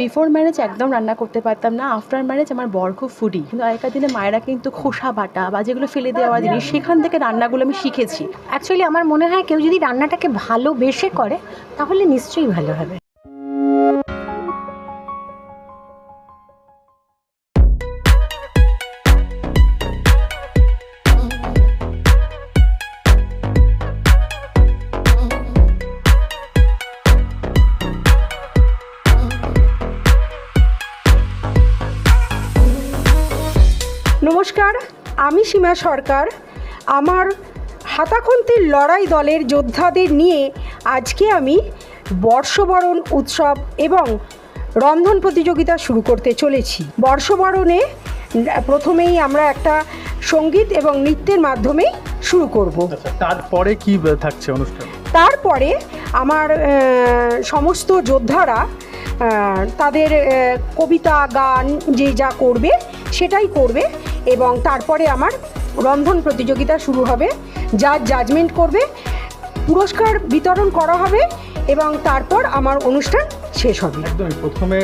Before marriage একদম রান্না করতে পারতাম না আফটার ম্যারেজ আমার বর খুব ফুডি কিন্তু আগেকার দিনে মায়েরা কিন্তু খোসা বাটা বা যেগুলো ফেলে দেওয়া জিনিস সেখান থেকে রান্নাগুলো আমি শিখেছি। অ্যাকচুয়ালি আমার মনে হয় কেউ যদি রান্নাটাকে ভালোবেসে করে তাহলে নিশ্চয়ই ভালো হবে। আমি সরকার আমার হাতাখন্তির লড়াই দলের যোদ্ধাদের নিয়ে আজকে আমি বর্ষবরণ উৎসব এবং রন্ধন প্রতিযোগিতা শুরু করতে চলেছি। বর্ষবরণে প্রথমেই আমরা একটা সংগীত এবং নৃত্যের মাধ্যমেই শুরু করব। আচ্ছা তারপরে কি থাকছে অনুষ্ঠান? তারপরে আমার সমস্ত যোদ্ধারা তাদের কবিতা গান যে যা করবে সেটাই করবে এবং তারপরে আমার রন্ধন প্রতিযোগিতা শুরু হবে, যা জাজমেন্ট করবে, পুরস্কার বিতরণ করা হবে এবং তারপর আমার অনুষ্ঠান শেষ হবে। একদমই প্রথমে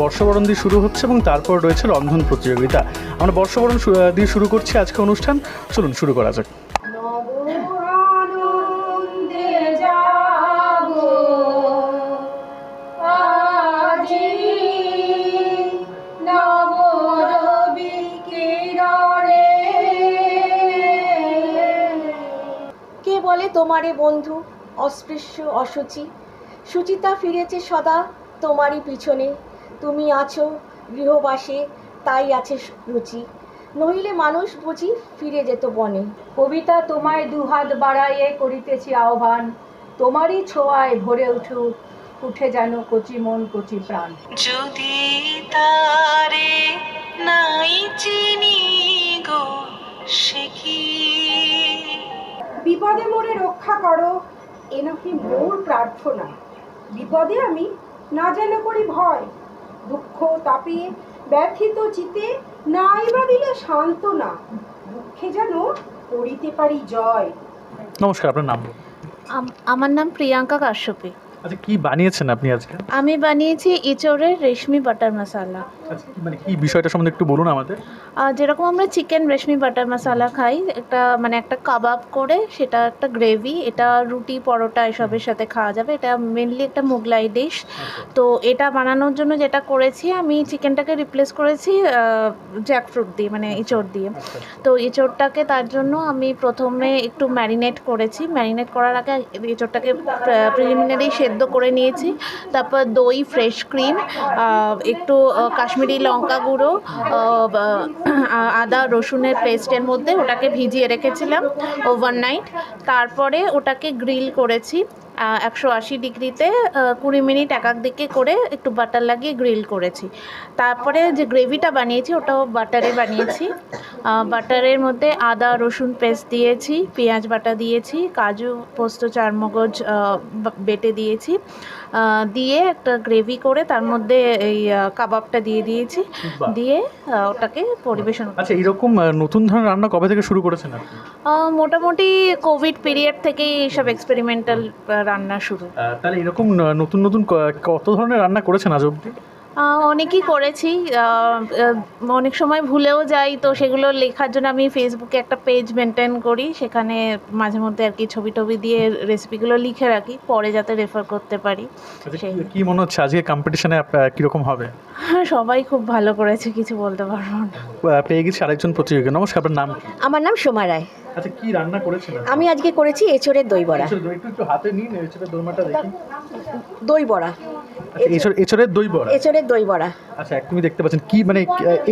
বর্ষবরণ দিয়ে শুরু হচ্ছে এবং তারপর রয়েছে রন্ধন প্রতিযোগিতা। আমরা বর্ষবরণ দিয়ে শুরু করছি আজকে অনুষ্ঠান। চলুন, শুরু করা যাক। তোমারে বন্ধু অস্পৃশ্য অসুচি। সুচিতা ফিরেছে সদা তোমারই পিছনে। তুমি আছো গৃহবাসে তাই আছে রুচি। নইলে মানুষ বুঝি ফিরে যেত বনে। কবিতা তোমায় দুহাত বাড়াইয়ে করিতেছি আহ্বান। তোমারই ছোঁয়ায় ভরে উঠুক উঠে যেন কচি মন কচি প্রাণ। যদি তারে নাই চিনি গো সে কি বিপদে মোরে রক্ষা করো এ নাকি মোর প্রার্থনা। বিপদে আমি না যেন করি ভয় দুঃখ তাপে ব্যথিত চিতে নাই বা দিলে সান্ত্বনা দুঃখে যেন করিতে পারি জয়। নমস্কার আপনার নাম আমার নাম প্রিয়াঙ্কা কাশ্যপী। আচ্ছা কি বানিয়েছেন আপনি আজকে? আমি বানিয়েছি ইঁচড়ের রেশমি বাটার মশালা। আচ্ছা মানে কি বিষয়টা সম্বন্ধে একটু বলুন আমাদের। যেরকম আমরা চিকেন রেশমি বাটার মশালা খাই একটা মানে একটা কাবাব করে সেটা একটা গ্রেভি এটা রুটি পরোটা এসবের সাথে খাওয়া যাবে। এটা মেনলি একটা মোগলাই ডিশ তো এটা বানানোর জন্য যেটা করেছি আমি চিকেনটাকে রিপ্লেস করেছি জ্যাকফ্রুট দিয়ে মানে ইঁচড় দিয়ে। তো এঁচোড়টাকে তার জন্য আমি প্রথমে একটু ম্যারিনেট করেছি। ম্যারিনেট করার আগে এঁচোড়টাকে প্রিলিমিনারি সেদ্ধ করে নিয়েছি। তারপর দই ফ্রেশ ক্রিম একটু আহ, কাশ্মীরি লঙ্কা গুঁড়ো আদা, রসুনের পেস্টের মধ্যে ওটাকে ভিজিয়ে রেখেছিলাম ওভারনাইট তারপরে ওটাকে গ্রিল করেছি। একশো আশি ডিগ্রিতে কুড়ি মিনিট এক এক দিকে করে একটু বাটার লাগিয়ে গ্রিল করেছি। তারপরে যে গ্রেভিটা বানিয়েছি ওটাও বাটারে বানিয়েছি। বাটারের মধ্যে আদা রসুন পেস্ট দিয়েছি পেঁয়াজ বাটা দিয়েছি কাজু পোস্ত চারমগজ বেটে দিয়েছি। দিয়ে একটা গ্রেভি করে তার মধ্যে এই কাবাবটা দিয়ে দিয়েছি। দিয়ে ওটাকে পরিবেশন। আচ্ছা এরকম নতুন ধরনের রান্না কবে থেকে শুরু করেছেন মোটামুটি কোভিড পিরিয়ড থেকেই এইসব এক্সপেরিমেন্টাল রান্না শুরু। তাহলে এরকম নতুন নতুন ক- কত ধরনের রান্না করেছেন আজ অবধি? অনেকই করেছি। অনেক সময় ভুলেও যাই তো সেগুলো লেখার জন্য আমি ফেসবুকে একটা পেজ মেনটেন করি। সেখানে মাঝে মধ্যে আর কি ছবি টবি দিয়ে রেসিপিগুলো লিখে রাখি পরে যাতে রেফার করতে পারি। আচ্ছা কি মনে হচ্ছে আজকে কম্পিটিশনে কীরকম হবে? হ্যাঁ, সবাই খুব ভালো করেছে কিছু বলতে পারব না। পেয়ে গেছি আরেকজন প্রতিযোগী। নমস্কার আপনার নাম আমার নাম সোমা রায়। আচ্ছা কি রান্না করেছেন আমি আজকে করেছি এঁচড়ের দই বড়া। একটু একটু হাতে নিন এছাড়া দোরমাটা দেখি। দই বড়া। আচ্ছা এছাড়া দই বড়া? এঁচড়ের দই বড়া। আচ্ছা তুমি দেখতে পাচ্ছেন কি মানে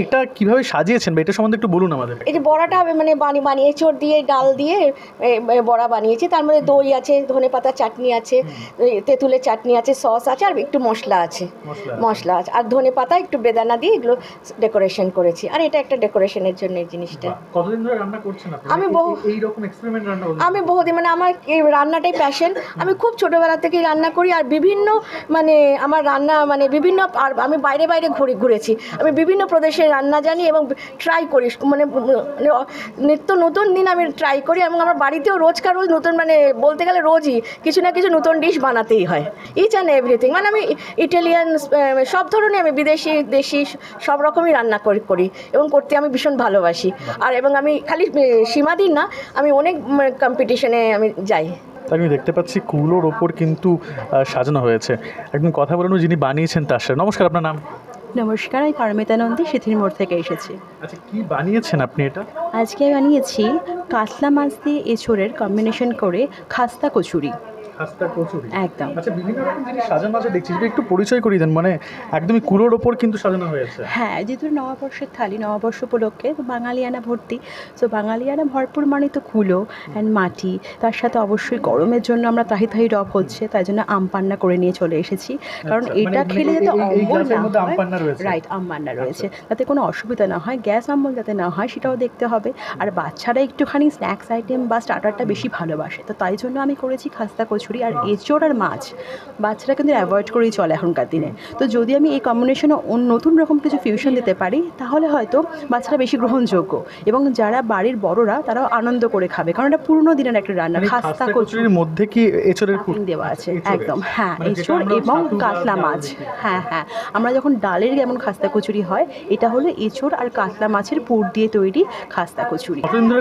এটা কীভাবে সাজিয়েছেন বা এটা সম্বন্ধে একটু বলুন আমাদের। এই যে বড়াটা মানে বানি বানিয়ে এঁচড় দিয়ে ডাল দিয়ে বড়া বানিয়েছি। তার মধ্যে দই আছে ধনে পাতা চাটনি আছে তেঁতুলের চাটনি আছে সস আছে আর একটু মশলা আছে। মশলা। মশলা আছে। আর ধনে পাতা একটু বেদানা দিয়ে এগুলো ডেকোরেশন করেছি। আর এটা একটা ডেকোরেশনের জন্য এই জিনিসটা। কতদিন ধরে রান্না করছেন আপনি? আমি মানে বহু এই রকম এক্সপেরিমেন্ট রান্না আমি বহুদিন মানে আমার এই রান্নাটাই প্যাশন আমি খুব ছোটোবেলা থেকেই রান্না করি আর বিভিন্ন মানে আমার রান্না মানে বিভিন্ন আর আমি বাইরে বাইরে ঘুরে ঘুরেছি। আমি বিভিন্ন প্রদেশের রান্না জানি এবং ট্রাই করি। মানে মানে নিত্য নতুন দিন আমি ট্রাই করি এবং আমার বাড়িতেও রোজকার রোজ নতুন মানে বলতে গেলে রোজই কিছু না কিছু নতুন ডিশ বানাতেই হয়। ইচ অ্যান্ড এভরিথিং মানে আমি ইটালিয়ান সব ধরনের আমি বিদেশি দেশি সব রকমই রান্না করি এবং করতে আমি ভীষণ ভালোবাসি। আর এবং আমি খালি আহ, সীমাদিন না আমি অনেক কম্পিটিশনে আমি যাই। আমি দেখতে পাচ্ছি কুলোর ওপর কিন্তু সাজানো হয়েছে। একদম কথা বলানো যিনি বানিয়েছেন তার সাথে। নমস্কার আপনার নাম? নমস্কার আমি পারমিতা নন্দী সিথির মোড় থেকে এসেছি। আচ্ছা কি বানিয়েছেন আপনি এটা? আজকে বানিয়েছি কাতলা মাছ দিয়ে এঁচোড়ের কম্বিনেশন করে খাস্তা কচুরি। খাস্তা কচুরি একদম। আচ্ছা বিভিন্ন রকম জিনিস সাজানো আছে দেখছি। যদি একটু পরিচয় করিয়ে দেন মানে একদমই কুলোর ওপর কিন্তু সাজানো হয়েছে হ্যাঁ যেহেতু নববর্ষের থালি নববর্ষ উপলক্ষে বাঙালিয়ানা ভর্তি। বাঙালিয়ানা ভরপুর মানে তো কুলো অ্যান্ড মাটি। তার সাথে অবশ্যই গরমের জন্য আমরা তাহি তাহি রব হচ্ছে তাই জন্য আম পান্না করে নিয়ে চলে এসেছি। কারণ আচ্ছা, মানে এটা মানে খেলে যাতে অম্বল না হয় রয়েছে? রাইট আম পান্না রয়েছে। আচ্ছা। যাতে কোনো অসুবিধা না হয় গ্যাস অম্বল যাতে না হয় সেটাও দেখতে হবে। আর বাচ্চারা একটুখানি স্ন্যাক্স আইটেম বা স্টার্টারটা বেশি ভালোবাসে। তো তাই জন্য আমি করেছি খাস্তা কচুরি। আর এঁচোড় আর মাছ। বাচ্চারা কিন্তু অ্যাভয়েড করেই চলে এখনকার দিনে। তো যদি আমি এই কম্বিনেশনে নতুন রকম কিছু ফিউশন দিতে পারি তাহলে হয়তো বাচ্চারা বেশি গ্রহণযোগ্য। এবং যারা বাড়ির বড়রা তারাও আনন্দ করে খাবে। কারণ এটা পুরনো দিনের একটা রান্না। মানে খাস্তা কচুরির মধ্যে কি এচোরের পুর দেওয়া আছে। একদম। হ্যাঁ মানে এঁচোড় এবং কাতলা মাছ। হ্যাঁ হ্যাঁ আমরা যখন ডালের যেমন খাস্তা কচুরি হয় এটা হলো এঁচোড় আর কাতলা মাছের পুর দিয়ে তৈরি খাস্তা কচুরি।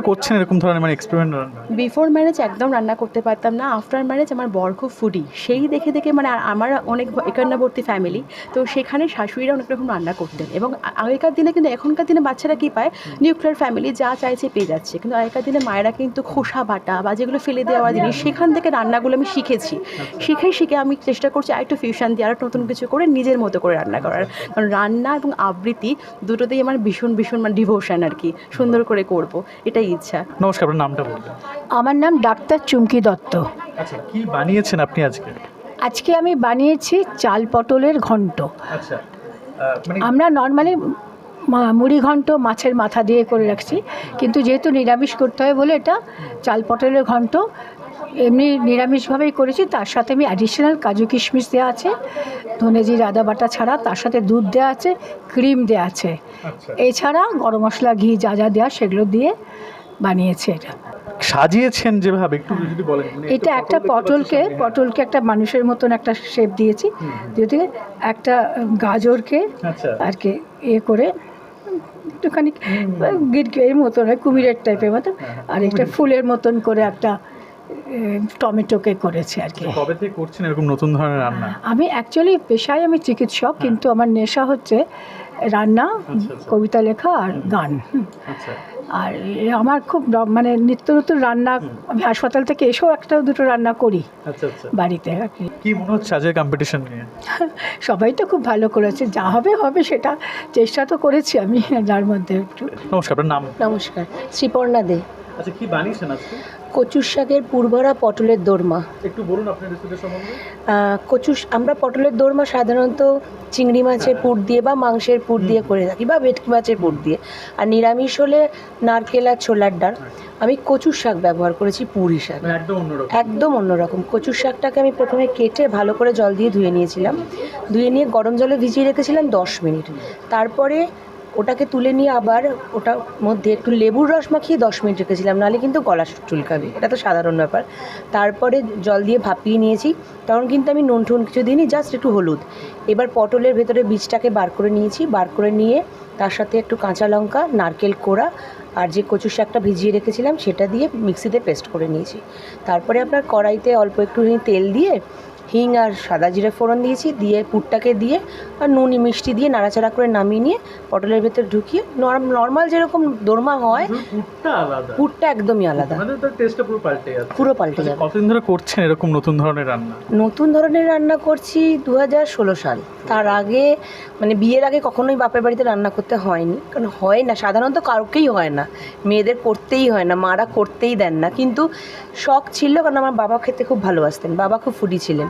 করছেন এরকম ধরনের মানে এক্সপেরিমেন্ট বিফোর ম্যারেজ একদম রান্না করতে পারতাম না। আফটার ম্যারেজ আমার বর খুব ফুডি সেই দেখে দেখে মানে আর আমার অনেক একান্নবর্তী ফ্যামিলি তো সেখানে শাশুড়িরা অনেক রকম রান্না করতেন। এবং আগেকার দিনে কিন্তু এখনকার দিনে বাচ্চারা কী পায়? নিউক্লিয়ার ফ্যামিলি যা চাইছে পেয়ে যাচ্ছে। কিন্তু আগেকার দিনে মায়েরা কিন্তু খোসা বাটা বা যেগুলো ফেলে দেওয়া জিনিস সেখান থেকে রান্নাগুলো আমি শিখেছি। শিখে শিখে আমি চেষ্টা করছি আরেকটু ফিউশন দিয়ে আরও নতুন কিছু করে নিজের মতো করে রান্না করার। কারণ রান্না এবং আবৃত্তি দুটোতেই আমার ভীষণ ভীষণ মানে ডিভোশন আর কি। সুন্দর করে করব। এটাই ইচ্ছা। নমস্কার আপনার নামটা বলবেন আমার নাম ডাক্তার চুমকি দত্ত। আচ্ছা কি বানিয়েছেন আপনি আজকে? আজকে আমি বানিয়েছি চাল পটলের ঘন্ট। আচ্ছা মানে আমরা নর্মালি মুড়ি ঘন্ট মাছের মাথা দিয়ে করে রাখছি কিন্তু যেহেতু নিরামিষ করতে হয় বলে এটা চাল পটলের ঘন্ট এমনি নিরামিষভাবেই করেছি তার সাথে আমি অ্যাডিশনাল কাজু কিশমিশ দেওয়া আছে ধনে জিরে আদা বাটা ছাড়া তার সাথে দুধ দেওয়া আছে ক্রিম দেওয়া আছে। আচ্ছা। এছাড়া গরম মশলা ঘি যা যা দেওয়া সেগুলো দিয়ে বানিয়েছে এটা। সাজিয়েছেন যেভাবে একটু যদি বলেন মানে এটা একটা পটলকে পটলকে একটা মানুষের মতন একটা শেপ দিয়েছি যদি একটা গাজরকে আচ্ছা। আর কি ইয়ে করে একটুখানি গিরকে এর মতন হয় কুমিরের টাইপের মতন। আর একটা ফুলের মতন করে একটা টমেটোকে করেছে আর কি। কবে থেকে করছেন এরকম নতুন ধরনের রান্না? আমি অ্যাকচুয়ালি পেশায় আমি চিকিৎসক কিন্তু আমার নেশা হচ্ছে রান্না আচ্ছা। কবিতা লেখা আর গান। আচ্ছা। আর আমার খুব মানে নিত্য নতুন রান্না আমি হাসপাতাল থেকে এসেও একটা দুটো রান্না করি আচ্ছা আচ্ছা। বাড়িতে আর কি। কি মনে হচ্ছে আজকের কম্পিটিশন নিয়ে? সবাই তো খুব ভালো করেছে যা হবে হবে সেটা চেষ্টা তো করেছি আমি যার মধ্যে একটু। নমস্কার আপনার নাম? নমস্কার শ্রীপর্ণা দে। আচ্ছা কি বানিয়েছেন আজকে? কচুর শাকের পূর্বরা পটলের দোরমা। একটু বলুন আপনার রেসিপি সম্বন্ধে। কচু আমরা পটলের দোরমা সাধারণত চিংড়ি মাছের পুর দিয়ে বা মাংসের পুর দিয়ে করে থাকি বা ভেটকি মাছের পুর দিয়ে। আর নিরামিষ হলে নারকেল আর ছোলার ডাল। আমি কচুর শাক ব্যবহার করেছি পুর হিসাবে। মানে একদম অন্যরকম। কচুর শাকটাকে আমি প্রথমে কেটে ভালো করে জল দিয়ে ধুয়ে নিয়েছিলাম। ধুয়ে নিয়ে গরম জলে ভিজিয়ে রেখেছিলাম দশ মিনিট। তারপরে ওটাকে তুলে নিয়ে আবার ওটার মধ্যে একটু লেবুর রস মাখিয়ে দশ মিনিট রেখেছিলাম, নাহলে কিন্তু গলা চুলকাবে। এটা তো সাধারণ ব্যাপার। তারপরে জল দিয়ে ভাপিয়ে নিয়েছি। তখন কিন্তু আমি নুন টুন কিছু দিইনি, জাস্ট একটু হলুদ। এবার পটলের ভেতরে বীজটাকে বার করে নিয়েছি। বার করে নিয়ে তার সাথে একটু কাঁচা লঙ্কা, নারকেল কোড়া আর যে কচু শাকটা ভিজিয়ে রেখেছিলাম, সেটা দিয়ে মিক্সিতে পেস্ট করে নিয়েছি। তারপরে আপনার কড়াইতে অল্প একটুখানি তেল দিয়ে হিং আর সাদা জিরে ফোড়ন দিয়েছি দিয়ে পুরটাকে দিয়ে আর নুনি মিষ্টি দিয়ে নাড়াচাড়া করে নামিয়ে নিয়ে পটলের ভেতর ঢুকিয়ে নর্মাল যেরকম দোরমা হয় পুরটা আলাদা। পুরটা একদমই আলাদা। মানে টেস্টটা পুরো পাল্টে যাচ্ছে। পুরো পাল্টে যাবে। কতদিন ধরে করছেন এরকম নতুন ধরনের রান্না? নতুন ধরনের রান্না করছি দু হাজার ষোলো সাল। তার আগে মানে বিয়ের আগে কখনোই বাপের বাড়িতে রান্না করতে হয়নি কারণ হয় না সাধারণত কাউকেই হয় না। মেয়েদের করতেই হয় না মারা করতেই দেন না। কিন্তু শখ ছিল কারণ আমার বাবা খেতে খুব ভালোবাসতেন বাবা খুব ফুডি ছিলেন।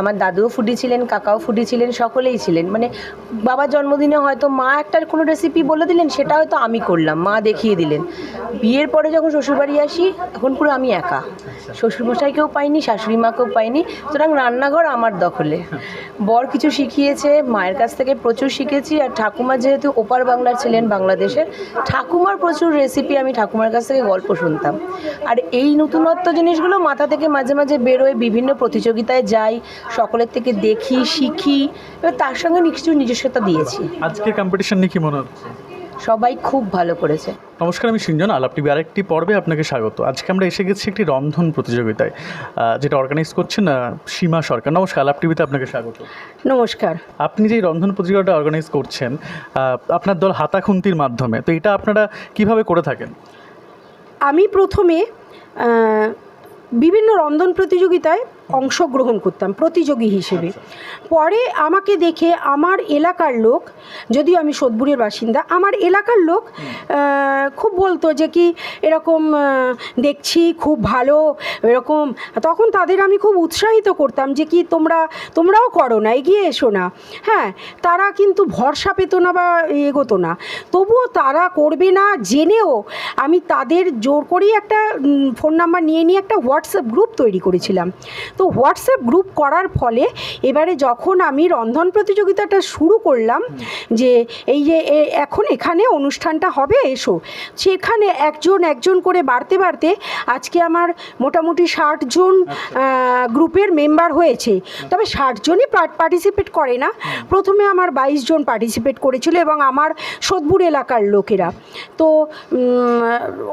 আমার দাদুও ফুডি ছিলেন কাকাও ফুডি ছিলেন সকলেই ছিলেন। মানে বাবার জন্মদিনে হয়তো মা একটা কোনো রেসিপি বলে দিলেন সেটা হয়তো আমি করলাম মা দেখিয়ে দিলেন। বিয়ের পরে যখন শ্বশুরবাড়ি আসি এখন পুরো আমি একা। শ্বশুরমশাইকেও পাইনি শাশুড়ি মাকেও পাইনি সুতরাং রান্নাঘর আমার দখলে। বর কিছু শিখিয়েছে মায়ের কাছ থেকে প্রচুর শিখেছি আর ঠাকুমা যেহেতু ওপার বাংলার ছিলেন বাংলাদেশের ঠাকুমার প্রচুর রেসিপি আমি ঠাকুমার কাছ থেকে গল্প শুনতাম। আর এই নতুনত্ব জিনিসগুলো মাথা থেকে মাঝে মাঝে বেরোয় বিভিন্ন প্রতিযোগিতায় যাই সকলের থেকে দেখি শিখি এবার তার সঙ্গে নিশ্চয়ই নিজস্বতা দিয়েছি। আজকে কম্পিটিশন নিয়ে কি মনে হচ্ছে? সবাই খুব ভালো করেছে। নমস্কার আমি সিঞ্জন আলাপ টিভি আরেকটি পর্বে আপনাকে স্বাগত। আজকে আমরা এসে গেছি একটি রন্ধন প্রতিযোগিতায় যেটা অর্গানাইজ করছেন সীমা সরকার। নমস্কার আলাপ টিভিতে আপনাকে স্বাগত। নমস্কার। আপনি যে রন্ধন প্রতিযোগিতাটা অর্গানাইজ করছেন আপনার দল হাতাখুন্তির মাধ্যমে তো এটা আপনারা কীভাবে করে থাকেন? আমি প্রথমে বিভিন্ন রন্ধন প্রতিযোগিতায় অংশগ্রহণ করতাম প্রতিযোগী হিসেবে। পরে আমাকে দেখে আমার এলাকার লোক যদিও আমি সোদপুরের বাসিন্দা আমার এলাকার লোক খুব বলতো যে কি এরকম দেখছি খুব ভালো এরকম। তখন তাদের আমি খুব উৎসাহিত করতাম যে কি তোমরা তোমরাও করো না এগিয়ে এসো না। হ্যাঁ তারা কিন্তু ভরসা পেতো না বা এগোতো না। তবুও তারা করবে না জেনেও আমি তাদের জোর করেই একটা ফোন নাম্বার নিয়ে নিয়ে একটা হোয়াটসঅ্যাপ গ্রুপ তৈরি করেছিলাম। তো হোয়াটসঅ্যাপ গ্রুপ করার ফলে এবারে যখন আমি রন্ধন প্রতিযোগিতাটা শুরু করলাম যে এই যে এখন এখানে অনুষ্ঠানটা হবে এসো। সেখানে একজন একজন করে বাড়তে বাড়তে আজকে আমার মোটামুটি ষাট জন গ্রুপের মেম্বার হয়েছে। তবে ষাট জনই পার্টিসিপেট করে না। প্রথমে আমার বাইশ জন পার্টিসিপেট করেছিল এবং আমার সোদপুর এলাকার লোকেরা। তো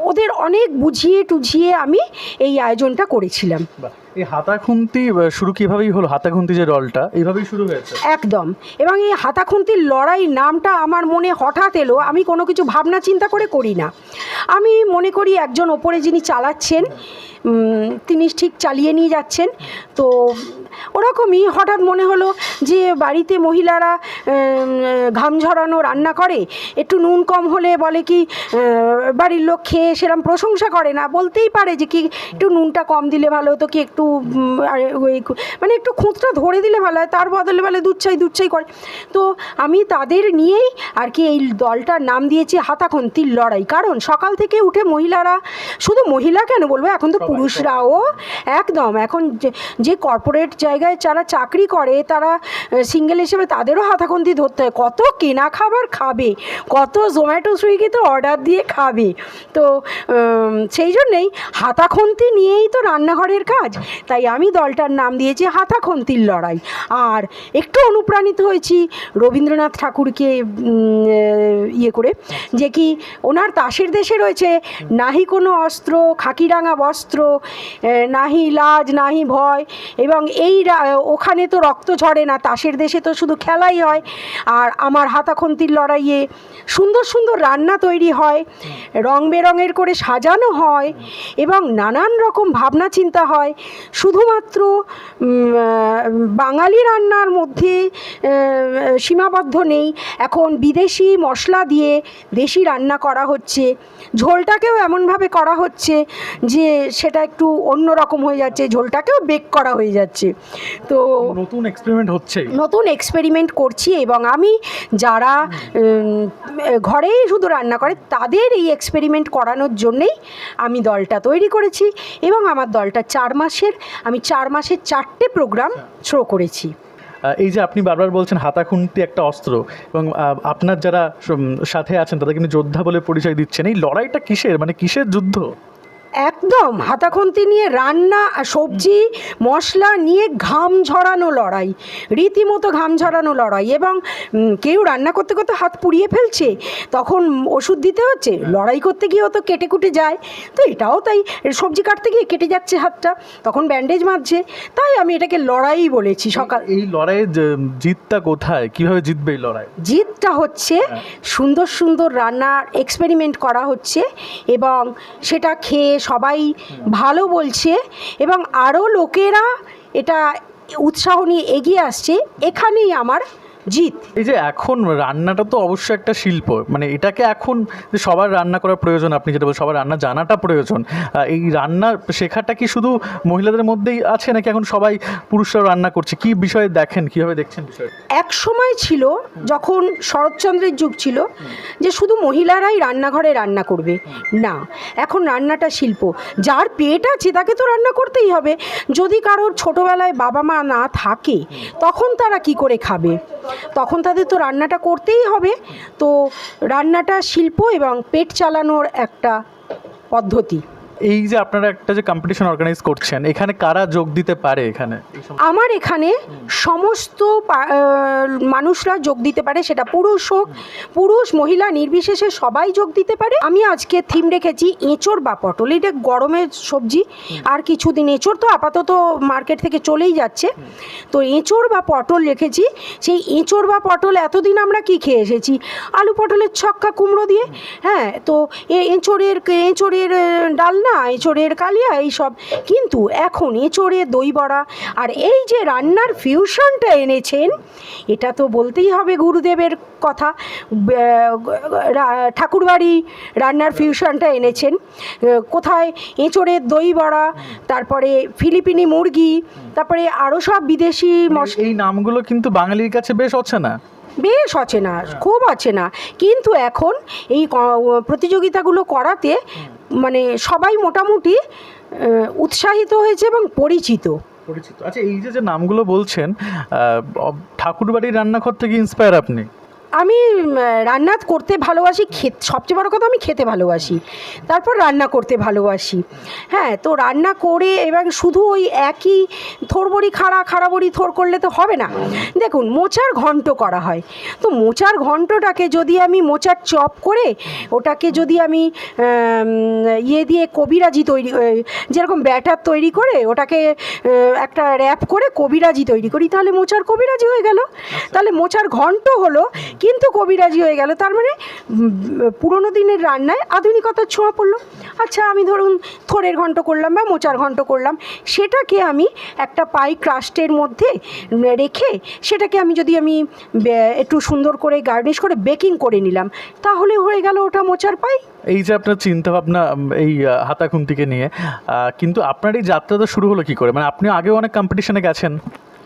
ওদের অনেক বুঝিয়ে টুঝিয়ে আমি এই আয়োজনটা করেছিলাম। এই হাতাখুন্তি শুরু কিভাবেই হলো? হাতাখুন্তি যে দলটা, এইভাবেই শুরু হয়েছে? একদম। এবং এই হাতাখুন্তির লড়াই নামটা আমার মনে হঠাৎ এলো, আমি কোনো কিছু ভাবনা চিন্তা করে করি না। আমি মনে করি একজন ওপরে যিনি চালাচ্ছেন তিনি ঠিক চালিয়ে নিয়ে যাচ্ছেন। তো ওরকমই হঠাৎ মনে হলো যে বাড়িতে মহিলারা ঘাম ঝরানো রান্না করে, একটু নুন কম হলে বলে কি বাড়ির লোক খেয়ে সেরম প্রশংসা করে না, বলতেই পারে যে কি, একটু নুনটা কম দিলে ভালো হতো, কি একটু আর ওই মানে একটু খুঁতটা ধরে দিলে ভালো হয় তার বদলে বলে দুধ চাই করে। তো আমি তাদের নিয়েই আর কি এই দলটার নাম দিয়েছি হাতাখন্তির লড়াই। কারণ সকাল থেকে উঠে মহিলারা শুধু মহিলা কেন বলব এখন তো পুরুষরাও একদম এখন যে- যে কর্পোরেট জায়গায় যারা চাকরি করে তারা সিঙ্গেল হিসেবে তাদেরও হাতাখন্তি ধরতে হয়। কত কেনা খাবার খাবে কত জোম্যাটো সুইগিতে অর্ডার দিয়ে খাবে। তো সেই জন্যেই হাতাখন্তি নিয়েই তো রান্নাঘরের কাজ। তাই আমি দলটার নাম দিয়েছি হাতাখন্তির লড়াই। আর একটু অনুপ্রাণিত হয়েছি রবীন্দ্রনাথ ঠাকুরকে ইয়ে করে, যে কি ওনার তাসের দেশে রয়েছে, নাহি কোনো অস্ত্র, খাকিরাঙা বস্ত্র নাহি লাজ, নাহি ভয়, এবং এই ওখানে তো রক্ত ঝরে না তাসের দেশে তো শুধু খেলাই হয়। আর আমার হাতাখন্তির লড়াইয়ে সুন্দর সুন্দর রান্না তৈরি হয়, রং বেরঙের করে সাজানো হয়, এবং নানান রকম ভাবনা চিন্তা হয়। শুধুমাত্র বাঙালি রান্নার মধ্যে সীমাবদ্ধ নেই। এখন বিদেশি মশলা দিয়ে দেশি রান্না করা হচ্ছে। ঝোলটাকেও এমনভাবে করা হচ্ছে যে সেটা একটু অন্য রকম হয়ে যাচ্ছে ঝোলটাকেও বেক করা হয়ে যাচ্ছে। তো নতুন এক্সপেরিমেন্ট হচ্ছে। নতুন এক্সপেরিমেন্ট করছি এবং আমি যারা ঘরেই শুধু রান্না করে তাদের এই এক্সপেরিমেন্ট করানোর জন্যেই আমি দলটা তৈরি করেছি এবং আমার দলটা চার মাসের আমি চার মাসের চারটে প্রোগ্রাম থ্রো করেছি। এই যে আপনি বারবার বলছেন হাতা হাতাখুন্তি একটা অস্ত্র এবং আপনার যারা সাথে আছেন তাদের কিন্তু যোদ্ধা বলে পরিচয় দিচ্ছেন এই লড়াইটা কিসের? মানে কিসের যুদ্ধ? একদম হাতাখন্তি নিয়ে রান্না আর সবজি মশলা নিয়ে ঘাম ঝরানো লড়াই রীতিমতো ঘাম ঝরানো লড়াই এবং কেউ রান্না করতে করতে হাত পুড়িয়ে ফেলছে তখন ওষুধ দিতে হচ্ছে লড়াই করতে গিয়েও তো কেটে কুটে যায় তো এটাও তাই সবজি কাটতে গিয়ে কেটে যাচ্ছে হাতটা তখন ব্যান্ডেজ মারছে তাই আমি এটাকে লড়াই বলেছি সকাল এই লড়াইয়ে জিতটা কোথায়? কীভাবে জিতবে এই লড়াই? জিতটা হচ্ছে সুন্দর সুন্দর রান্নার এক্সপেরিমেন্ট করা হচ্ছে এবং সেটা খেয়ে সবাই ভালো বলছে এবং আরও লোকেরা এটা উৎসাহ নিয়ে এগিয়ে আসছে এখানেই আমার জিত এই যে এখন রান্নাটা তো অবশ্যই একটা শিল্প মানে এটাকে এখন যে সবার রান্না করার প্রয়োজন আপনি যেটা বলছেন সবার রান্না জানাটা প্রয়োজন এই রান্না শেখাটা কি শুধু মহিলাদের মধ্যেই আছে নাকি এখন সবাই পুরুষরাও রান্না করছে? কি বিষয়ে দেখেন কীভাবে দেখছেন এক সময় ছিল যখন শরৎচন্দ্রের যুগ ছিল যে শুধু মহিলারাই রান্নাঘরে রান্না করবে না। এখন রান্নাটা শিল্প যার পেট আছে তাকে তো রান্না করতেই হবে। যদি কারোর ছোটোবেলায় বাবা মা না থাকে তখন তারা কি করে খাবে? তখন তাদের তো রান্নাটা করতেই হবে। তো রান্নাটা শিল্প এবং পেট চালানোর একটা পদ্ধতি। এই যে আপনারা একটা যে কম্পিটিশন অর্গানাইজ করছেন এখানে কারা যোগ দিতে পারে এখানে? আমার এখানে সমস্ত মানুষরা যোগ দিতে পারে সেটা পুরুষ হোক পুরুষ মহিলা নির্বিশেষে সবাই যোগ দিতে পারে। আমি আজকে থিম রেখেছি এঁচড় বা পটল এটা গরমের সবজি আর কিছুদিন এঁচড় তো আপাতত মার্কেট থেকে চলেই যাচ্ছে। তো এঁচড় বা পটল রেখেছি সেই এঁচড় বা পটল এতদিন আমরা কি খেয়ে এসেছি? আলু পটলের ছক্কা কুমড়ো দিয়ে হ্যাঁ তো এঁচড়ের এঁচড়ের আহ, ডালনা এঁচড়ের কালিয়া এইসব। কিন্তু এখন এঁচড়ের দই বড়া আর এই যে রান্নার ফিউশনটা এনেছেন এটা তো বলতেই হবে গুরুদেবের কথা। ঠাকুরবাড়ি রান্নার ফিউশনটা এনেছেন। কোথায় এঁচড়ের দই বড়া তারপরে ফিলিপিনি মুরগি তারপরে আরও সব বিদেশি এই নামগুলো কিন্তু বাঙালির কাছে বেশ অচেনা। বেশ অচেনা খুব অচেনা। কিন্তু এখন এই প্রতিযোগিতাগুলো করাতে মানে সবাই মোটামুটি উৎসাহিত হয়েছে এবং পরিচিত। পরিচিত। আচ্ছা এই যে যে নামগুলো বলছেন ঠাকুরবাড়ির রান্নাঘর থেকে ইন্সপায়ার আপনি? আমি রান্না করতে ভালোবাসি, খেত, সবচেয়ে বড় কথা আমি খেতে ভালোবাসি। তারপর রান্না করতে ভালোবাসি। হ্যাঁ তো রান্না করে এবং শুধু ওই একই থোরবড়ি, খাড়া খাড়া বড়ি থোর করলে তো হবে না। দেখুন, মোচার ঘন্ট করা হয়। তো মোচার ঘন্টটাকে যদি আমি মোচার চপ করে, ওটাকে যদি আমি ইয়ে দিয়ে কবিরাজি তৈরি যেরকম ব্যাটার তৈরি করে, ওটাকে একটা র্যাপ করে কবিরাজি তৈরি করি, তাহলে মোচার কবিরাজি হয়ে গেল। তাহলে মোচার ঘন্ট হলো কিন্তু কবিরাজি হয়ে গেল। তার মানে পুরোনো দিনের রান্নায় আধুনিকতার ছোঁয়া পড়ল। আচ্ছা আমি ধরুন থোড়ের ঘন্ট করলাম বা মোচার ঘন্ট করলাম। সেটাকে আমি একটা পাই ক্রাস্টের মধ্যে রেখে সেটাকে আমি যদি আমি একটু সুন্দর করে গার্নিশ করে বেকিং করে নিলাম, তাহলে হয়ে গেল ওটা মোচার পাই। এই যে আপনার চিন্তা ভাবনা এই হাতাখুন্তিকে নিয়ে কিন্তু আপনার এই যাত্রাটা শুরু হলো কি করে? মানে আপনি আগেও অনেক কম্পিটিশনে গেছেন।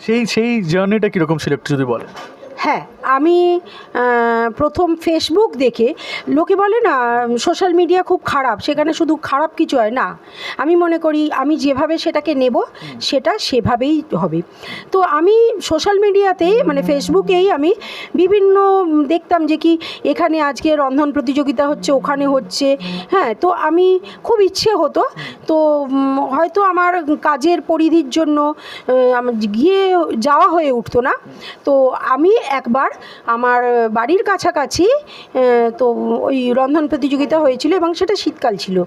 সেই সেই জার্নিটা কীরকম ছিল একটু যদি বলেন? হ্যাঁ আমি প্রথম ফেসবুক দেখে লোকে বলে না সোশ্যাল মিডিয়া খুব খারাপ সেখানে শুধু খারাপ কিছু হয় না। আমি মনে করি আমি যেভাবে সেটাকে নেব সেটা সেভাবেই হবে। তো আমি সোশ্যাল মিডিয়াতেই মানে ফেসবুকেই আমি বিভিন্ন দেখতাম যে কি এখানে আজকে রন্ধন প্রতিযোগিতা হচ্ছে ওখানে হচ্ছে হ্যাঁ তো আমি খুব ইচ্ছে হতো। তো হয়তো আমার কাজের পরিধির জন্য গিয়ে যাওয়া হয়ে উঠতো না। তো আমি একবার আমার বাড়ির কাছাকাছি তো ওই রন্ধন প্রতিযোগিতা হয়েছিল এবং সেটা শীতকাল ছিল।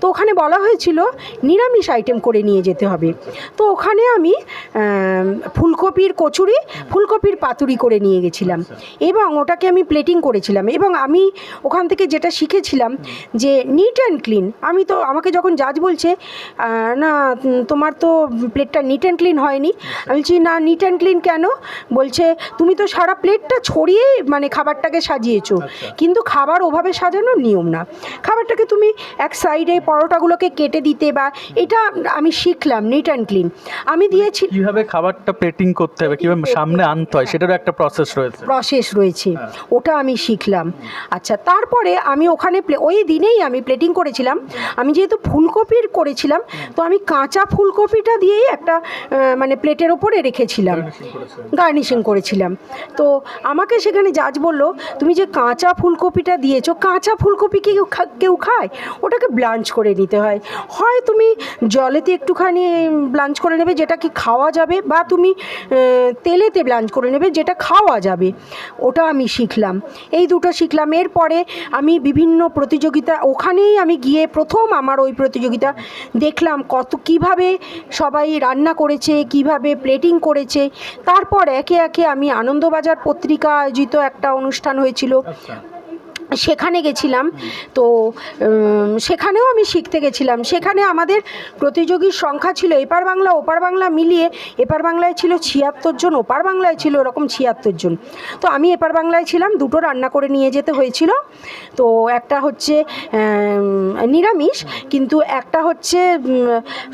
তো ওখানে বলা হয়েছিল নিরামিষ আইটেম করে নিয়ে যেতে হবে। তো ওখানে আমি ফুলকপির কচুরি ফুলকপির পাতুরি করে নিয়ে গেছিলাম। এবং ওটাকে আমি প্লেটিং করেছিলাম। এবং আমি ওখান থেকে যেটা শিখেছিলাম যে নিট অ্যান্ড ক্লিন আমি তো আমাকে যখন জাজ বলছে না তোমার তো প্লেটটা নিট অ্যান্ড ক্লিন হয়নি। আমি বলছি না নিট অ্যান্ড ক্লিন কেন? বলছে তুমি তো সারা প্লেটটা ছড়িয়ে মানে খাবারটাকে সাজিয়েছো। কিন্তু খাবার ওভাবে সাজানোর নিয়ম না। খাবারটাকে তুমি এক সাইডে পরোটাগুলোকে কেটে দিতে বা এটা আমি শিখলাম নিট অ্যান্ড ক্লিন আমি দিয়েছি কীভাবে খাবারটা প্লেটিং করতে হবে কীভাবে সামনে আনতে হয় সেটারও একটা প্রসেস রয়েছে। প্রসেস রয়েছে। ওটা আমি শিখলাম। আচ্ছা তারপরে আমি ওখানে ওই দিনেই আমি প্লেটিং করেছিলাম। আমি যেহেতু ফুলকপির করেছিলাম তো আমি কাঁচা ফুলকপিটা দিয়েই একটা মানে প্লেটের ওপরে রেখেছিলাম। গার্নিশিং করেছিলাম। তো আমাকে সেখানে জাজ বলল, তুমি যে কাঁচা ফুলকপিটা দিয়েছ, কাঁচা ফুলকপি কি কেউ খায়? ওটাকে ব্লাঞ্চ করে নিতে হয়। হয় তুমি জলেতে একটুখানি ব্লাঞ্চ করে নেবে, যেটা কি খাওয়া যাবে, বা তুমি তেলেতে ব্লাঞ্চ করে নেবে, যেটা খাওয়া যাবে। ওটা আমি শিখলাম। এই দুটো শিখলাম। এরপরে আমি বিভিন্ন প্রতিযোগিতা, ওখানেই আমি গিয়ে প্রথম আমার ওই প্রতিযোগিতা দেখলাম, কত, কীভাবে সবাই রান্না করেছে, কীভাবে প্লেটিং করেছে। তারপর একে একে আমি আনন্দবাজার পত্রিকা আয়োজিত একটা অনুষ্ঠান হয়েছিল। সেখানে গেছিলাম। তো সেখানেও আমি শিখতে গেছিলাম। সেখানে আমাদের প্রতিযোগীর সংখ্যা ছিল এপার বাংলা ওপার বাংলা মিলিয়ে এপার বাংলায় ছিল ছিয়াত্তর জন ওপার বাংলায় ছিল ওরকম ছিয়াত্তর জন। তো আমি এপার বাংলায় ছিলাম দুটো রান্না করে নিয়ে যেতে হয়েছিল। তো একটা হচ্ছে নিরামিষ কিন্তু একটা হচ্ছে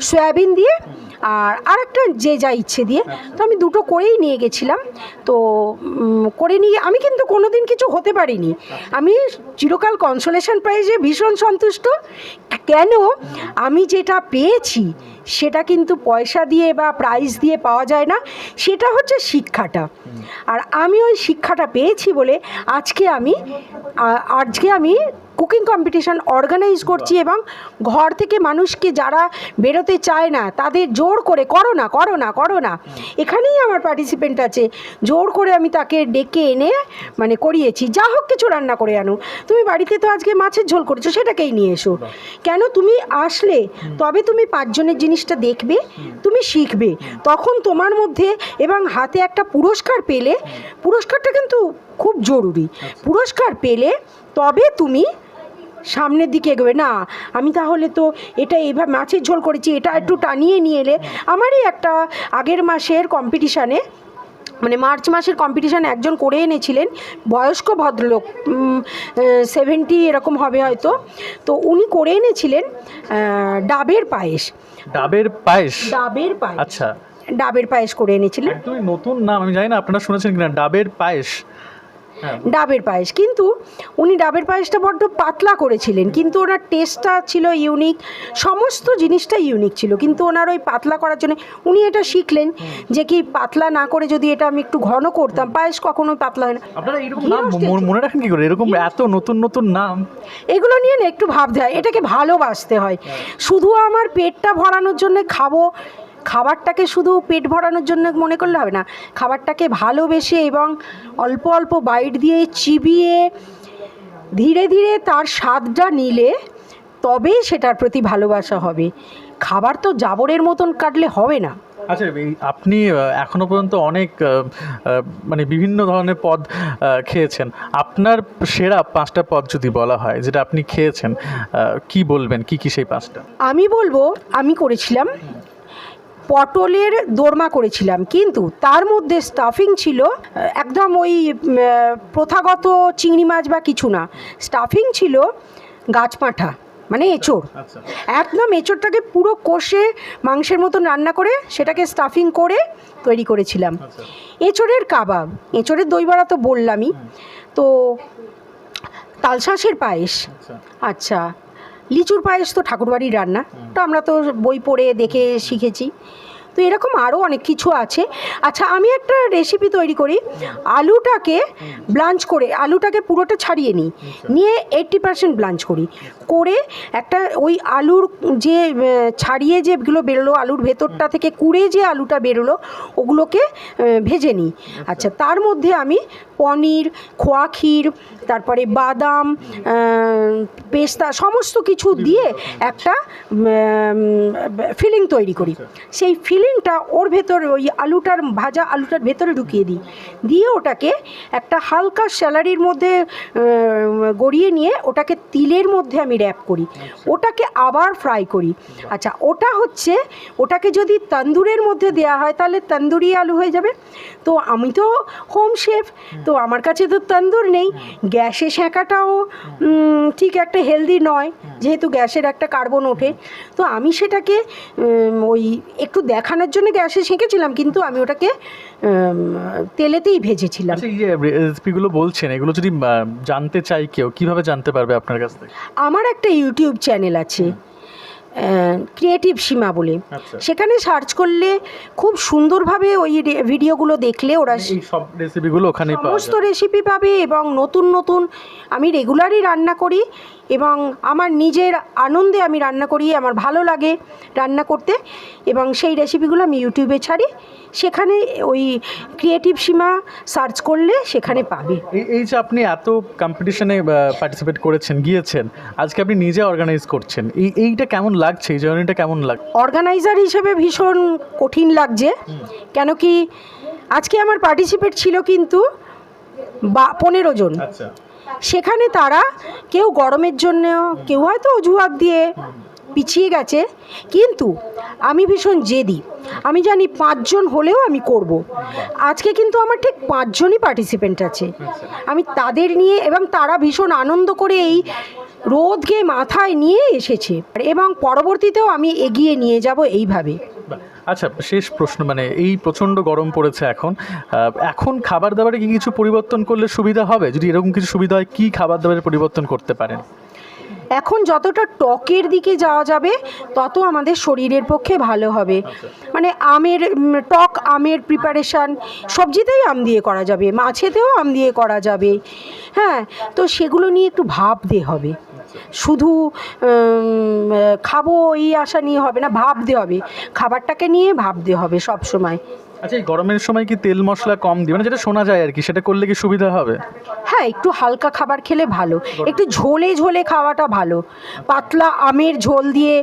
সয়াবিন দিয়ে আর আরেকটা যে যা ইচ্ছে দিয়ে। তো আমি দুটো করেই নিয়ে গেছিলাম। তো করে নিয়ে, আমি কিন্তু কোনো দিন কিছু হতে পারিনি। আমি চিরকাল কনসোলেশন প্রাইজে ভীষণ সন্তুষ্ট। কেন? আমি যেটা পেয়েছি, সেটা কিন্তু পয়সা দিয়ে বা প্রাইজ দিয়ে পাওয়া যায় না। সেটা হচ্ছে শিক্ষাটা। আর আমি ওই শিক্ষাটা পেয়েছি বলে আজকে আমি আজকে আমি কুকিং কম্পিটিশান অর্গানাইজ করছি এবং ঘর থেকে মানুষকে যারা বেরোতে চায় না তাদের জোর করে করো না করো না করো না। এখানেই আমার পার্টিসিপেন্ট আছে। জোর করে আমি তাকে ডেকে এনে মানে করিয়েছি। যা হোক কিছু রান্না করে আনো তুমি বাড়িতে তো আজকে মাছের ঝোল করেছ সেটাকেই নিয়ে এসো। কেন তুমি আসলে তবে তুমি পাঁচজনের জিনিসটা দেখবে তুমি শিখবে। তখন তোমার মধ্যে এবং হাতে একটা পুরস্কার পেলে পুরস্কারটা কিন্তু খুব জরুরি। পুরস্কার পেলে তবে তুমি সামনের দিকে এগোবে। না আমি তাহলে তো এটা এইভাবে মাছের ঝোল করেছি এটা একটু টানিয়ে নিয়ে এলে আমারই একটা আগের মাসের কম্পিটিশানে মানে মার্চ মাসের কম্পিটিশান একজন করে এনেছিলেন বয়স্ক ভদ্রলোক সেভেন্টি এরকম হবে হয়তো। তো উনি করে এনেছিলেন ডাবের পায়েস। ডাবের পায়েস? ডাবের পায়েস। আচ্ছা। ডাবের পায়েস করে এনেছিলেন। একদমই নতুন নাম আমি জানি না আপনারা শুনেছেন কিনা? ডাবের পায়েস। ডাবের পায়েস। কিন্তু উনি ডাবের পায়েসটা বড্ড পাতলা করেছিলেন কিন্তু ওনার টেস্টটা ছিল ইউনিক সমস্ত জিনিসটা ইউনিক ছিল কিন্তু ওনার ওই পাতলা করার জন্য উনি এটা শিখলেন যে কি পাতলা না করে যদি এটা আমি একটু ঘন করতাম পায়েস কখনোই পাতলা হয় না। মনে- মনে রাখেন কি করে? এরকম এত নতুন নতুন নাম। এগুলো নিয়ে না একটু ভাবতে হয় এটাকে ভালোবাসতে হয়। শুধু আমার পেটটা ভরানোর জন্য খাব খাবারটাকে শুধু পেট ভরানোর জন্য মনে করলে হবে না খাবারটাকে ভালোবেসে এবং অল্প অল্প বাইট দিয়ে চিবিয়ে ধীরে ধীরে তার স্বাদটা নিলে তবেই সেটার প্রতি ভালোবাসা হবে। খাবার তো জাবরের মতন কাটলে হবে না। আচ্ছা আপনি আহ, এখনও পর্যন্ত অনেক মানে বিভিন্ন ধরনের পদ খেয়েছেন। আপনার সেরা পাঁচটা পদ যদি বলা হয় যেটা আপনি খেয়েছেন কি বলবেন? কি কি সেই পাঁচটা? আমি বলব আমি করেছিলাম। পটলের দোরমা করেছিলাম। কিন্তু তার মধ্যে স্টাফিং ছিল একদম ওই প্রথাগত চিংড়ি মাছ বা কিছু না। স্টাফিং ছিল গাছপাঁঠা মানে এঁচোড়। আচ্ছা। একদম এঁচোড়টাকে পুরো কষে মাংসের মতন রান্না করে সেটাকে স্টাফিং করে তৈরি করেছিলাম। আচ্ছা। এঁচোড়ের কাবাব এঁচোড়ের দই বড়া তো বললামই। তো তালশাঁসের পায়েস। আচ্ছা। আচ্ছা। লিচুর পায়েস তো ঠাকুরবাড়ির রান্না। তো আমরা তো বই পড়ে দেখে শিখেছি। তো এরকম আরও অনেক কিছু আছে। আচ্ছা আমি একটা রেসিপি তৈরি করি। আলুটাকে ব্লাঞ্চ করে আলুটাকে পুরোটা ছাড়িয়ে নিই। নিয়ে এইট্টি পার্সেন্ট ব্লাঞ্চ করি। করে একটা ওই আলুর যে ছাড়িয়ে যেগুলো বেরোলো আলুর ভেতরটা থেকে কুড়ে যে আলুটা বেরোলো ওগুলোকে ভেজে নিই। আচ্ছা। তার মধ্যে আমি পনির খোয়া ক্ষীর তারপরে বাদাম পেস্তা সমস্ত কিছু দিয়ে একটা ফিলিং তৈরি করি। সেই ফিলিংটা ওর ভেতরে ওই আলুটার ভাজা আলুটার ভেতরে ঢুকিয়ে দিই। দিয়ে ওটাকে একটা হালকা স্যালারির মধ্যে গড়িয়ে নিয়ে ওটাকে তিলের মধ্যে আমি র্যাপ করি। ওটাকে আবার ফ্রাই করি। আচ্ছা ওটা হচ্ছে ওটাকে যদি তন্দুরের মধ্যে দেওয়া হয় তাহলে তন্দুরি আলু হয়ে যাবে। তো আমি তো হোম শেফ তো আমার কাছে তো তন্দুর নেই। গ্যাসে সেঁকাটাও ঠিক একটা হেলদি নয় যেহেতু গ্যাসের একটা কার্বন ওঠে। তো আমি সেটাকে ওই একটু দেখানোর জন্য গ্যাসে সেঁকেছিলাম কিন্তু আমি ওটাকে তেলেতেই ভেজেছিলাম। আচ্ছা এই যে রেসিপিগুলো বলছেন এগুলো যদি জানতে চাই কেউ কীভাবে জানতে পারবে আপনার কাছ থেকে? আমার একটা ইউটিউব চ্যানেল আছে ক্রিয়েটিভ সীমা বলে। আচ্ছা। সেখানে সার্চ করলে খুব সুন্দরভাবে ওই ভিডিওগুলো দেখলে ওরা সব রেসিপিগুলো ওখানে সমস্ত রেসিপি পাবে এবং নতুন নতুন আমি রেগুলারই রান্না করি। এবং আমার নিজের আনন্দে আমি রান্না করি আমার ভালো লাগে রান্না করতে এবং সেই রেসিপিগুলো আমি ইউটিউবে ছাড়ি। সেখানে ওই ক্রিয়েটিভ সীমা সার্চ করলে সেখানে পাবে। এই যে আপনি এত কম্পিটিশনে পার্টিসিপেট করেছেন গিয়েছেন আজকে আপনি নিজে অর্গানাইজ করছেন এই এইটা কেমন লাগছে? এই জার্নিটা কেমন লাগ? অর্গানাইজার হিসেবে ভীষণ কঠিন লাগছে। কেন কি আজকে আমার পার্টিসিপেট ছিল কিন্তু বা পনেরো জন। আচ্ছা। সেখানে তারা কেউ গরমের জন্য, কেউ হয়তো অজুহাত দিয়ে পিছিয়ে গেছে। কিন্তু আমি ভীষণ জেদি। আমি জানি পাঁচজন হলেও আমি করব। আজকে কিন্তু আমার ঠিক পাঁচজনই পার্টিসিপেন্ট আছে। আমি তাদের নিয়ে এবং তারা ভীষণ আনন্দ করে এই রোদকে মাথায় নিয়ে এসেছে। এবং পরবর্তীতেও আমি এগিয়ে নিয়ে যাব এইভাবে। আচ্ছা শেষ প্রশ্ন মানে এই প্রচণ্ড গরম পড়েছে এখন এখন খাবার দাবারে কি কিছু পরিবর্তন করলে সুবিধা হবে? যদি এরকম কিছু সুবিধা হয় কী খাবার দাবারে পরিবর্তন করতে পারেন? এখন যতটা টকের দিকে যাওয়া যাবে তত আমাদের শরীরের পক্ষে ভালো হবে। মানে আমের টক আমের প্রিপারেশান সবজিতেই আম দিয়ে করা যাবে মাছেতেও আম দিয়ে করা যাবে। হ্যাঁ তো সেগুলো নিয়ে একটু ভাবতে হবে। শুধু খাব এই আশা নিয়ে হবে না, ভাবতে হবে। খাবারটাকে নিয়ে ভাবতে হবে সব সময় আচ্ছা এই গরমের সময় কি তেল মশলা কম দিবে? মানে যেটা শোনা যায় আর কি, সেটা করলে কি সুবিধা হবে? হ্যাঁ একটু হালকা খাবার খেলে ভালো। একটু ঝোলে ঝোলে খাওয়াটা ভালো। পাতলা আমের ঝোল দিয়ে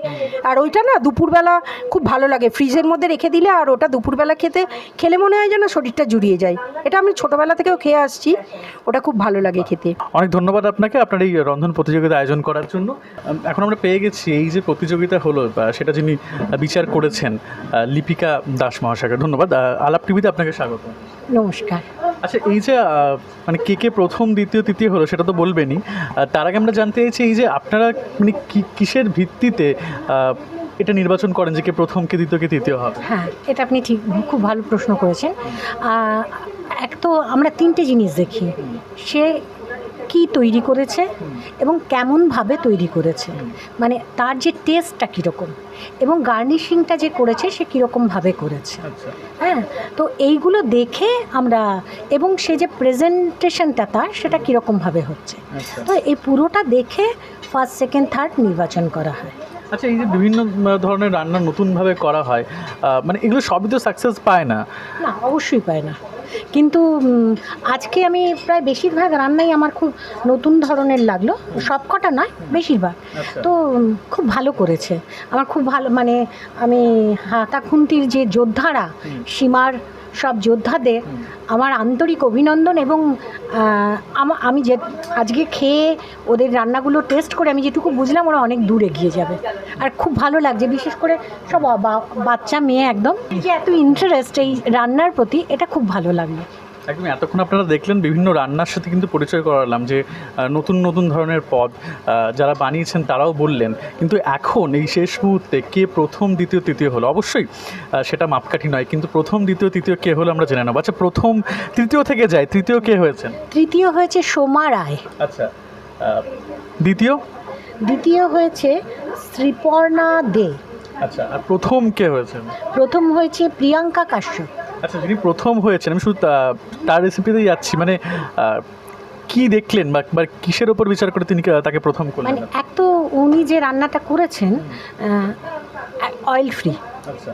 আর ওইটা না দুপুরবেলা খুব ভালো লাগে। ফ্রিজের মধ্যে রেখে দিলে আর ওটা দুপুরবেলা খেতে খেলে মনে হয় যেন শরীরটা জুড়িয়ে যায়। এটা আমি ছোটোবেলা থেকেও খেয়ে আসছি। ওটা খুব ভালো লাগে খেতে। অনেক ধন্যবাদ আপনাকে আপনার এই রন্ধন প্রতিযোগিতা আয়োজন করার জন্য। এখন আমরা পেয়ে গেছি এই যে প্রতিযোগিতা হলো সেটা যিনি বিচার করেছেন লিপিকা দাস মহাশয়কে ধন্যবাদ। আলাপ টিভিতে আপনাকে স্বাগত। নমস্কার। আচ্ছা এই যে মানে কে কে প্রথম দ্বিতীয় তৃতীয় হলো সেটা তো বলবেনই। তার আগে আমরা জানতে চাইছি এই যে আপনারা মানে কিসের ভিত্তিতে এটা নির্বাচন করেন যে কে প্রথম, কে দ্বিতীয়, কে তৃতীয় হবে? হ্যাঁ এটা আপনি ঠিক, খুব ভালো প্রশ্ন করেছেন। এক তো আমরা তিনটে জিনিস দেখি। সে কি তৈরি করেছে এবং কেমনভাবে তৈরি করেছে? মানে তার যে টেস্টটা কীরকম এবং গার্নিশিংটা যে করেছে সে কীরকমভাবে করেছে? আচ্ছা। হ্যাঁ তো এইগুলো দেখে আমরা এবং সে যে প্রেজেন্টেশনটা তার সেটা কীরকমভাবে হচ্ছে? আচ্ছা। তো এই পুরোটা দেখে ফার্স্ট সেকেন্ড থার্ড নির্বাচন করা হয়। আচ্ছা এই যে বিভিন্ন ধরনের রান্না নতুনভাবে করা হয় মানে এগুলো সবই তো সাকসেস পায় না? না অবশ্যই পায় না। কিন্তু আজকে আমি প্রায় বেশিরভাগ রান্নাই আমার খুব নতুন ধরনের লাগল। সবকটা নয় বেশিরভাগ। আচ্ছা। তো খুব ভালো করেছে। আমার খুব ভালো মানে আমি হাতা খুন্তির যে যোদ্ধারা সীমার সব যোদ্ধাদের আমার আন্তরিক অভিনন্দন এবং আমি যে, আজকে খেয়ে ওদের রান্নাগুলো টেস্ট করে আমি যেটুকু বুঝলাম ওরা অনেক দূর এগিয়ে যাবে। আর খুব ভালো লাগছে, বিশেষ করে সব বাচ্চা মেয়ে একদম। যে এত ইন্টারেস্ট এই রান্নার প্রতি, এটা খুব ভালো লাগল। একদম এতক্ষণ আপনারা দেখলেন বিভিন্ন রান্নার সাথে কিন্তু পরিচয় করালাম যে নতুন নতুন ধরনের পদ যারা বানিয়েছেন তারাও বললেন। কিন্তু এখন এই শেষ মুহূর্তে কে প্রথম দ্বিতীয় তৃতীয় হলো? অবশ্যই সেটা মাপকাঠি নয় কিন্তু প্রথম দ্বিতীয় তৃতীয় কে হলো আমরা জেনে নেব। আচ্ছা প্রথম তৃতীয় থেকে যায় তৃতীয় কে হয়েছেন? তৃতীয় হয়েছে সোমা রায়। আচ্ছা দ্বিতীয়? দ্বিতীয় হয়েছে শ্রীপর্ণা দে। আচ্ছা আর প্রথম কে হয়েছেন? প্রথম হয়েছে প্রিয়াঙ্কা কাশ্যপ। আচ্ছা যিনি প্রথম হয়েছেন আমি শুধু তার রেসিপিতেই যাচ্ছি মানে কি দেখলেন বা বা কিসের ওপর বিচার করে তিনি তাকে প্রথম করলেন? মানে এক তো উনি যে রান্নাটা করেছেন অয়েল ফ্রি আচ্ছা।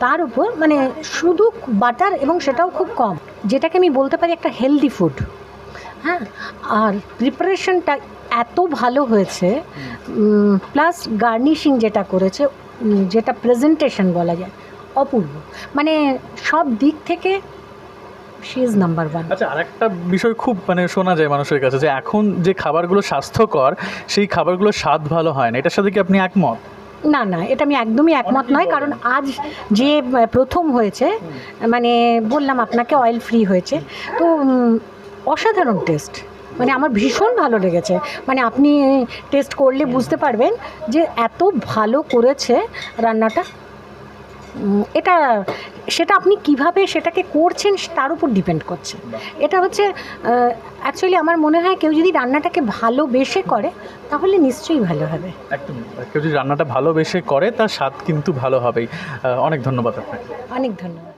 তার উপর মানে শুধু বাটার এবং সেটাও খুব কম যেটাকে আমি বলতে পারি একটা হেলদি ফুড হ্যাঁ? আর প্রিপারেশনটা এত ভালো হয়েছে প্লাস গার্নিশিং যেটা করেছে যেটা প্রেজেন্টেশন বলা যায় অপূর্ব। মানে সব দিক থেকে শি ইজ নাম্বার ওয়ান আচ্ছা আরেকটা বিষয় খুব মানে শোনা যায় মানুষের কাছে যে এখন যে খাবারগুলো স্বাস্থ্যকর সেই খাবারগুলোর স্বাদ ভালো হয় না। এটার সাথে কি আপনি একমত? না না এটা আমি একদমই একমত নয়। কারণ আজ যে প্রথম হয়েছে মানে বললাম আপনাকে অয়েল ফ্রি হয়েছে। তো অসাধারণ টেস্ট মানে আমার ভীষণ ভালো লেগেছে। মানে আপনি টেস্ট করলে বুঝতে পারবেন যে এত ভালো করেছে রান্নাটা। এটা সেটা আপনি কীভাবে সেটাকে করছেন তার উপর ডিপেন্ড করছে। এটা হচ্ছে অ্যাকচুয়ালি আমার মনে হয় কেউ যদি রান্নাটাকে ভালোবেসে করে তাহলে নিশ্চয়ই ভালো হবে। একদম। কেউ যদি রান্নাটা ভালোবেসে করে তার স্বাদ কিন্তু ভালো হবেই। অনেক ধন্যবাদ আপনাকে। অনেক ধন্যবাদ।